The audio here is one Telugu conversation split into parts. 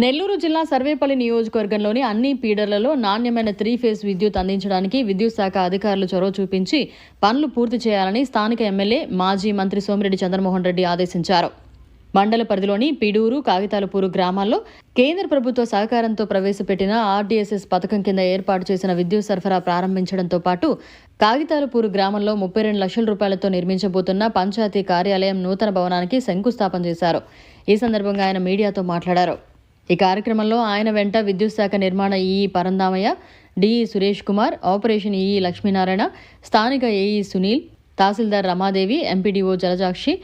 నెల్లూరు జిల్లా సర్వేపల్లి నియోజకవర్గంలోని అన్ని పీడర్లలో నాణ్యమైన త్రీ ఫేజ్ విద్యుత్ అందించడానికి విద్యుత్ శాఖ అధికారులు చొరవ చూపించి పనులు పూర్తి చేయాలని స్థానిక ఎమ్మెల్యే మాజీ మంత్రి సోమిరెడ్డి చంద్రమోహన్ రెడ్డి ఆదేశించారు. మండల పరిధిలోని పిడూరు కాగితాలపూరు గ్రామాల్లో కేంద్ర ప్రభుత్వ సహకారంతో ప్రవేశపెట్టిన ఆర్డీఎస్ఎస్ పథకం కింద ఏర్పాటు చేసిన విద్యుత్ సరఫరా ప్రారంభించడంతో పాటు కాగితాలపూరు గ్రామంలో ముప్పై రెండు లక్షల రూపాయలతో నిర్మించబోతున్న పంచాయతీ కార్యాలయం నూతన భవనానికి శంకుస్థాపన చేశారు. ఈ సందర్భంగా ఆయన మీడియాతో మాట్లాడారు. ఈ కార్యక్రమంలో ఆయన వెంట విద్యుత్ శాఖ నిర్మాణ EE Parandhamaiah DE Suresh Kumar operation EE Lakshminarayana స్థానిక ఏఈ సునీల్ తహసీల్దార్ రమాదేవి ఎంపీడీఓ జలజాక్షి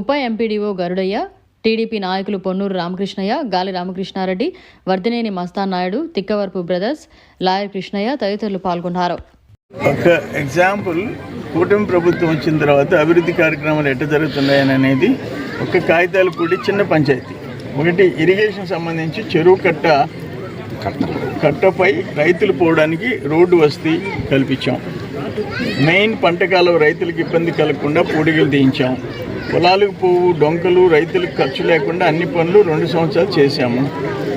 ఉప ఎంపీడీఓ గరుడయ్య టీడీపీ నాయకులు పొన్నూరు రామకృష్ణయ్య గాలి రామకృష్ణారెడ్డి వర్ధినేని మస్తాన్ నాయుడు తిక్కవరపు బ్రదర్స్ లాయర్ కృష్ణయ్య తదితరులు పాల్గొన్నారు. ఒక ఎగ్జాంపుల్ కూటమి ప్రభుత్వం వచ్చిన తర్వాత అభివృద్ధి కార్యక్రమాలు ఎట్ట జరుగుతున్నాయని అనేది ఒక కాగితాలు కూడి చిన్న పంచాయతీ. ఒకటి ఇరిగేషన్ సంబంధించి చెరువు కట్ట కట్టపై రైతులు పోవడానికి రోడ్డు వసతి కల్పించాం. మెయిన్ పంటకాలం రైతులకు ఇబ్బంది కలగకుండా పూడిగలు తీయించాం. పొలాలకు పువ్వు డొంకలు రైతులకు ఖర్చు లేకుండా అన్ని పనులు రెండు సంవత్సరాలు చేశాము.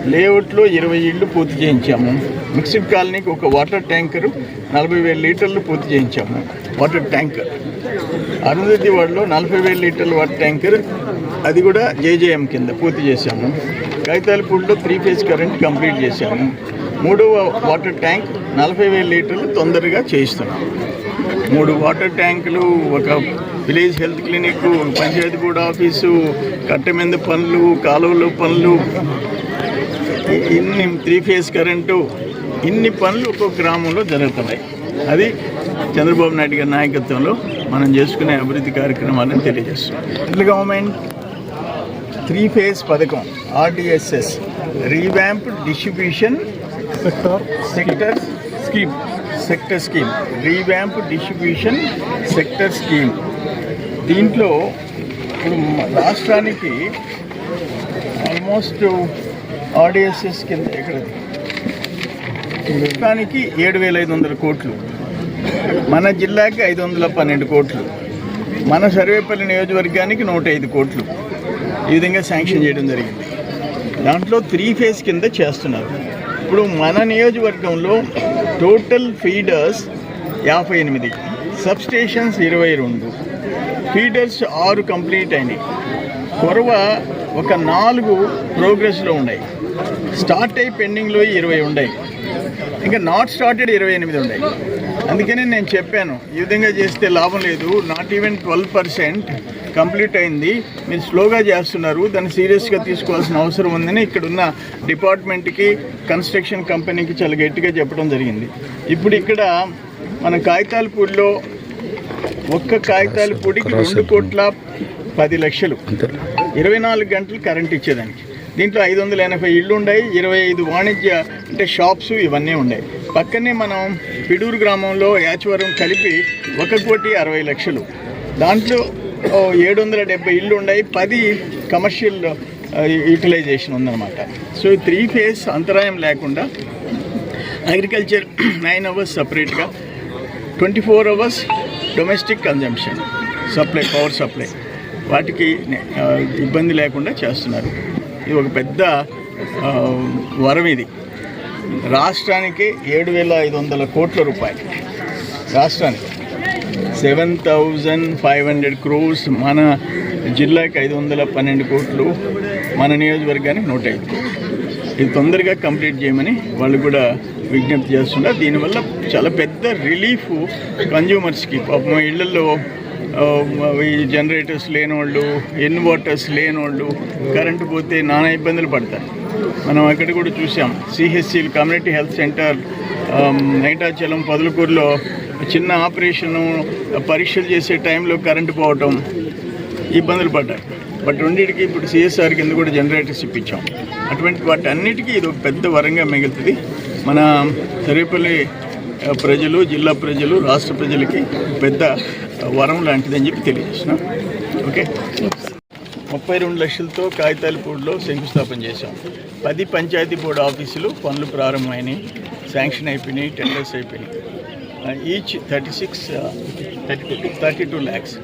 లేఅవుట్లో ఇరవై ఇళ్ళు పూర్తి చేయించాము. మిక్స్డ్ కాలనీకి ఒక వాటర్ ట్యాంకరు నలభై వేల లీటర్లు పూర్తి చేయించాము. Water tanker. అరుంధతి వాడలో నలభై వేల లీటర్ల వాటర్ ట్యాంకర్. అది కూడా జేజేఎం కింద పూర్తి చేశాము. కాగితాలపూడిలో త్రీ ఫేజ్ కరెంట్ కంప్లీట్ చేశాము. మూడవ వాటర్ ట్యాంక్ నలభై వేల లీటర్లు తొందరగా చేయిస్తున్నాం. మూడు వాటర్ ట్యాంకులు ఒక village health clinic panchayat board office కట్టమింద పనులు కాలువలు పనులు. ఇన్ని త్రీ ఫేజ్ కరెంటు ఇన్ని పనులు ఒక్కొక్క గ్రామంలో జరుగుతున్నాయి. అది చంద్రబాబు నాయుడు గారి నాయకత్వంలో మనం చేసుకునే అభివృద్ధి కార్యక్రమాలను తెలియజేస్తున్నాం సెంట్రల్ గవర్నమెంట్ త్రీ ఫేజ్ పథకం RDSS revamp distribution sector scheme sector scheme revamp distribution sector scheme దీంట్లో ఇప్పుడు రాష్ట్రానికి ఆల్మోస్ట్ ఆర్డిఎస్ఎస్ కింద ఎక్కడ? రాష్ట్రానికి ఏడు వేల ఐదు వందల కోట్లు. మన జిల్లాకి ఐదు వందల పన్నెండు కోట్లు. మన సర్వేపల్లి నియోజకవర్గానికి నూట ఐదు కోట్లు. ఈ విధంగా శాంక్షన్ చేయడం జరిగింది. దాంట్లో త్రీ ఫేజ్ కింద చేస్తున్నారు. ఇప్పుడు మన నియోజకవర్గంలో టోటల్ ఫీడర్స్ యాభై ఎనిమిది సబ్స్టేషన్స్ ఇరవై రెండు ఫీడర్స్ ఆరు కంప్లీట్ అయినాయి. కొరవ ఒక నాలుగు ప్రోగ్రెస్లో ఉన్నాయి. స్టార్ట్ అయి పెండింగ్లో ఇరవై ఉన్నాయి. ఇంకా నాట్ స్టార్టెడ్ ఇరవై ఎనిమిది ఉన్నాయి. అందుకని నేను చెప్పాను ఈ విధంగా చేస్తే లాభం లేదు not even twelve percent complete అయింది. మీరు స్లోగా చేస్తున్నారు దాన్ని సీరియస్గా తీసుకోవాల్సిన అవసరం ఉందని ఇక్కడ ఉన్న డిపార్ట్మెంట్కి కన్స్ట్రక్షన్ కంపెనీకి చాలా గట్టిగా చెప్పడం జరిగింది. ఇప్పుడు ఇక్కడ మన కాగితాలపూడిలో ఒక్క కాగితాల పొడికి రెండు కోట్ల పది లక్షలు. ఇరవై నాలుగు గంటలు కరెంట్ ఇచ్చేదానికి. దీంట్లో ఐదు వందల ఎనభై ఇళ్ళు ఉన్నాయి ఇరవై ఐదు వాణిజ్య అంటే షాప్స్ ఇవన్నీ ఉన్నాయి పక్కనే మనం పిడూరు గ్రామంలో యాచవరం కలిపి ఒక కోటి అరవై లక్షలు. దాంట్లో ఏడు వందల డెబ్బై ఇళ్ళు ఉన్నాయి పది కమర్షియల్ యూటిలైజేషన్ ఉందన్నమాట. సో ఈ త్రీ ఫేస్ అంతరాయం లేకుండా అగ్రికల్చర్ నైన్ అవర్స్ సపరేట్గా twenty four hours domestic consumption supply power supply. వాటికి ఇబ్బంది లేకుండా చేస్తున్నారు. ఇది ఒక పెద్ద వరం ఇది. రాష్ట్రానికి ఏడు వేల ఐదు వందల కోట్ల రూపాయలు. రాష్ట్రానికి. Seven thousand five hundred crores మన జిల్లాకి ఐదు వందల పన్నెండు కోట్లు మన నియోజకవర్గానికి నూట ఐదు కోట్లు. ఇది తొందరగా కంప్లీట్ చేయమని వాళ్ళు కూడా విజ్ఞప్తి చేస్తున్నారు. దీనివల్ల చాలా పెద్ద రిలీఫ్ కన్జ్యూమర్స్కి పాపం ఇళ్ళలో ఈ జనరేటర్స్ లేని వాళ్ళు ఇన్వర్టర్స్ లేని వాళ్ళు కరెంటు పోతే నానా ఇబ్బందులు పడతారు మనం అక్కడ కూడా చూసాం సిహెచ్సి కమ్యూనిటీ హెల్త్ సెంటర్ నైటాచలం పదులకూరులో చిన్న ఆపరేషను పరీక్షలు చేసే టైంలో కరెంటు పోవటం ఇబ్బందులు పడ్డాయి. బట్ రెండింటికి ఇప్పుడు సిఎస్ఆర్ కింద కూడా జనరేటర్స్ ఇప్పించాం. అటువంటి వాటి అన్నిటికీ ఇది ఒక పెద్ద వరంగా మిగులుతుంది. మన సరేపల్లి ప్రజలు జిల్లా ప్రజలు రాష్ట్ర ప్రజలకి పెద్ద వరం లాంటిదని చెప్పి తెలియజేస్తున్నాం. ఓకే? ముప్పై రెండు లక్షలతో కాగితాలపూడిలో శంకుస్థాపన చేశాం. పది పంచాయతీ బోర్డు ఆఫీసులు పనులు ప్రారంభమైనాయి. శాంక్షన్ అయిపోయినాయి టెండర్స్ అయిపోయినాయి. Each thirty six thirty two thirty two lakhs.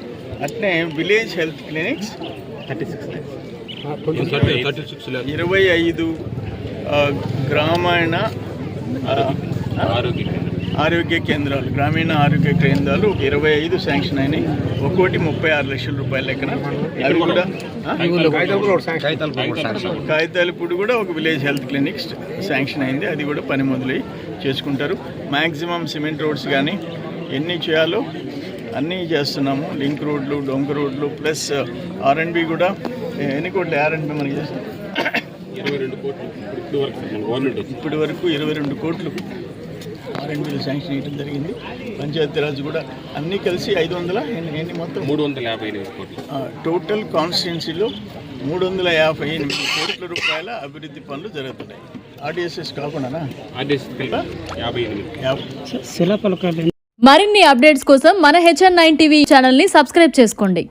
అట్నే village health clinics thirty six ఇరవై ఐదు గ్రామీణ ఆ, ఆరోగ్య కేంద్రాలు గ్రామీణ ఆరోగ్య కేంద్రాలు ఇరవై ఐదు శాంక్షన్ అయినాయి. ఒక్కోటి ముప్పై ఆరు లక్షల రూపాయల లెక్కన. అవి కూడా? కాగితాలపూడి కూడా ఒక విలేజ్ హెల్త్ క్లినిక్ శాంక్షన్ అయింది. అది కూడా పని మొదలై చేసుకుంటారు. మ్యాక్సిమం సిమెంట్ రోడ్స్ కానీ ఎన్ని చేయాలో అన్నీ చేస్తున్నాము. లింక్ రోడ్లు డొంక రోడ్లు ప్లస్ ఆర్ఎండ్బి కూడా. ఎన్ని కోట్లు ఆర్ఎండ్బి మనకి చేస్తాం ఇరవై రెండు కోట్లు. ఇప్పటి వరకు ఇరవై రెండు కోట్లు. ఆర్ఎండ్బిలు శాంక్షన్ చేయడం జరిగింది. పంచాయతీరాజ్ కూడా అన్నీ కలిసి ఐదు వందల ఎన్ని మొత్తం? మూడు వందల యాభై ఎనిమిది కోట్లు. టోటల్ కాన్స్టిట్యున్సీలో మూడు వందల యాభై ఎనిమిది కోట్ల రూపాయల అభివృద్ధి పనులు జరుగుతున్నాయి. ఆర్డిఎస్ఎస్ యాభై మరిన్ని అప్డేట్స్ కోసం మన హెచ్ఎన్ నైన్ టీవీ ఛానల్ని సబ్స్క్రైబ్ చేసుకోండి.